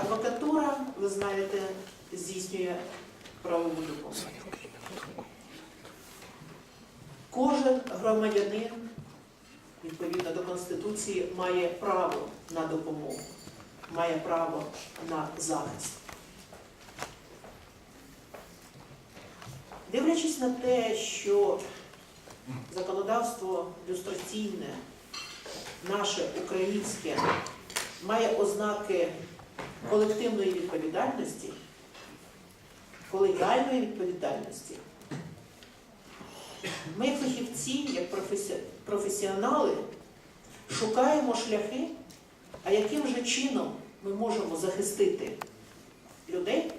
Адвокатура, ви знаєте, здійснює правову допомогу. Кожен громадянин, відповідно до Конституції, має право на допомогу, має право на захист. Дивлячись на те, що законодавство люстраційне, наше українське, має ознаки колективної відповідальності, колегіальної відповідальності, ми, фахівці, як професі- професіонали, шукаємо шляхи, а яким же чином ми можемо захистити людей,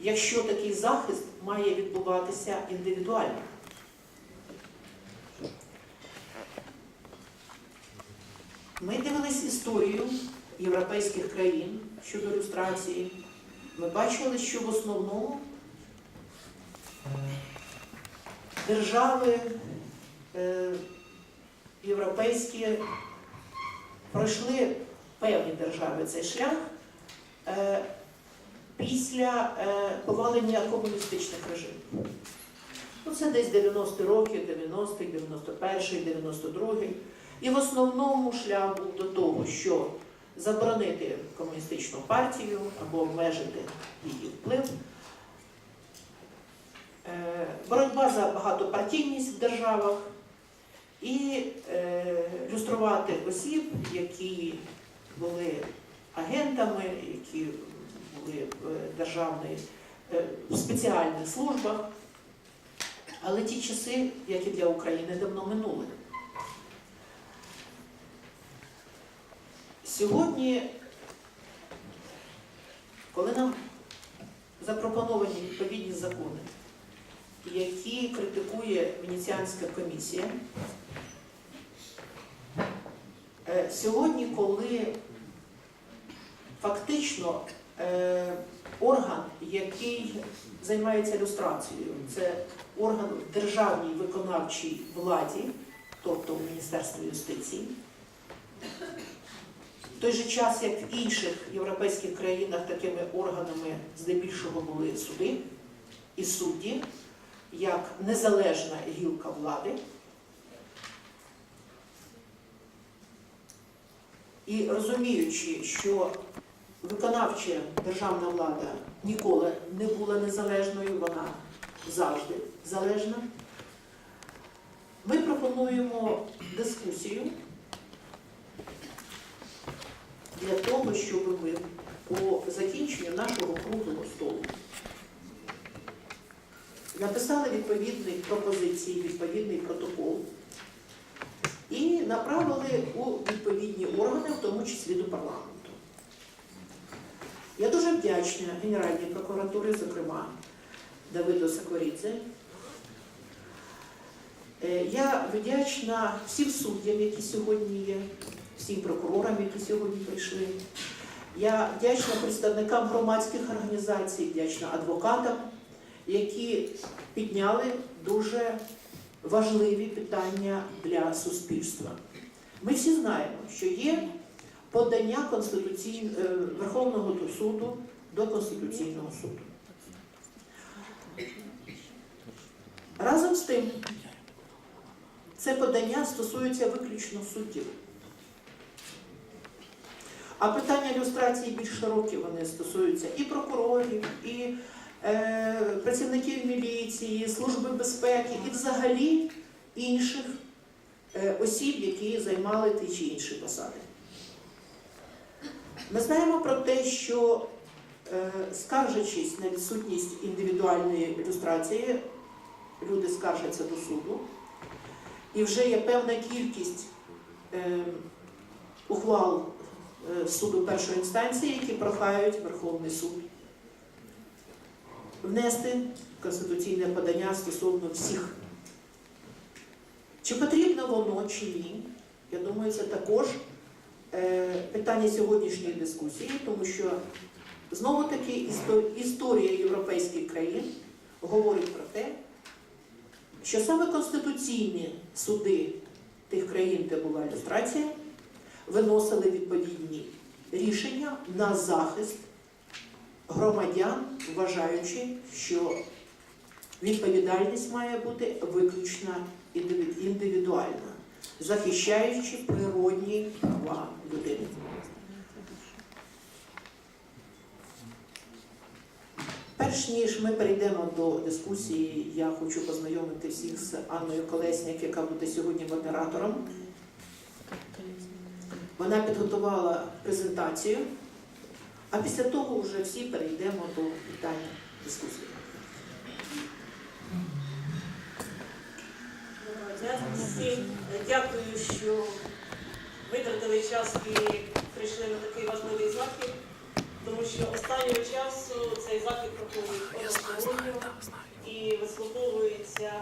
якщо такий захист має відбуватися індивідуально. Ми дивились історію європейських країн щодо люстрації. Ми бачили, що в основному держави е, європейські пройшли певні держави цей шлях е, після е, повалення комуністичних режимів. Ну, це десь 90-ті роки, 90-й, 91-й, 92-й. І в основному шлях був до того, що заборонити комуністичну партію або обмежити її вплив. Е, Боротьба за багатопартійність в державах і е, люструвати осіб, які були агентами, які були в державної е, в спеціальних службах. Але ті часи, як і для України, давно минули. Сьогодні, коли нам запропоновані відповідні закони, які критикує Венеціанська комісія, е, сьогодні, коли фактично е, орган, який займається люстрацією, це орган в державній виконавчій владі, тобто у Міністерстві юстиції, в той же час, як в інших європейських країнах такими органами здебільшого були суди і судді, як незалежна гілка влади. І розуміючи, що виконавча державна влада ніколи не була незалежною, вона завжди залежна, ми пропонуємо дискусію для того, щоб ми по закінченню нашого круглого столу написали відповідні пропозиції, відповідний протокол і направили у відповідні органи, в тому числі до парламенту. Я дуже вдячна Генеральній прокуратурі, зокрема Давиду Сакорідзе. Е, Я вдячна всім суддям, які сьогодні є, всім прокурорам, які сьогодні прийшли. Я вдячна представникам громадських організацій, вдячна адвокатам, які підняли дуже важливі питання для суспільства. Ми всі знаємо, що є подання Конституційн... е, Верховного суду до Конституційного суду. Разом з тим, це подання стосується виключно суддів. А питання люстрації більш широкі, вони стосуються і прокурорів, і е, працівників міліції, служби безпеки, і взагалі інших е, осіб, які займали ті чи інші посади. Ми знаємо про те, що е, скаржачись на відсутність індивідуальної ілюстрації, люди скаржаться до суду, і вже є певна кількість е, ухвал суду першої інстанції, які прохають Верховний суд внести конституційне подання стосовно всіх. Чи потрібно воно, чи ні? Я думаю, це також е, питання сьогоднішньої дискусії, тому що знову таки історія європейських країн говорить про те, що саме конституційні суди тих країн, де була ілюстрація, виносили відповідні рішення на захист громадян, вважаючи, що відповідальність має бути виключно індивідуальна, захищаючи природні права людини. Перш ніж ми перейдемо до дискусії, я хочу познайомити всіх з Анною Колесняк, яка буде сьогодні модератором. Вона підготувала презентацію, а після того вже всі перейдемо до питання дискусії. Дякую, що витратили час і прийшли на такий важливий захід, тому що останнього часу цей захід проходить односторонньо і вислуховується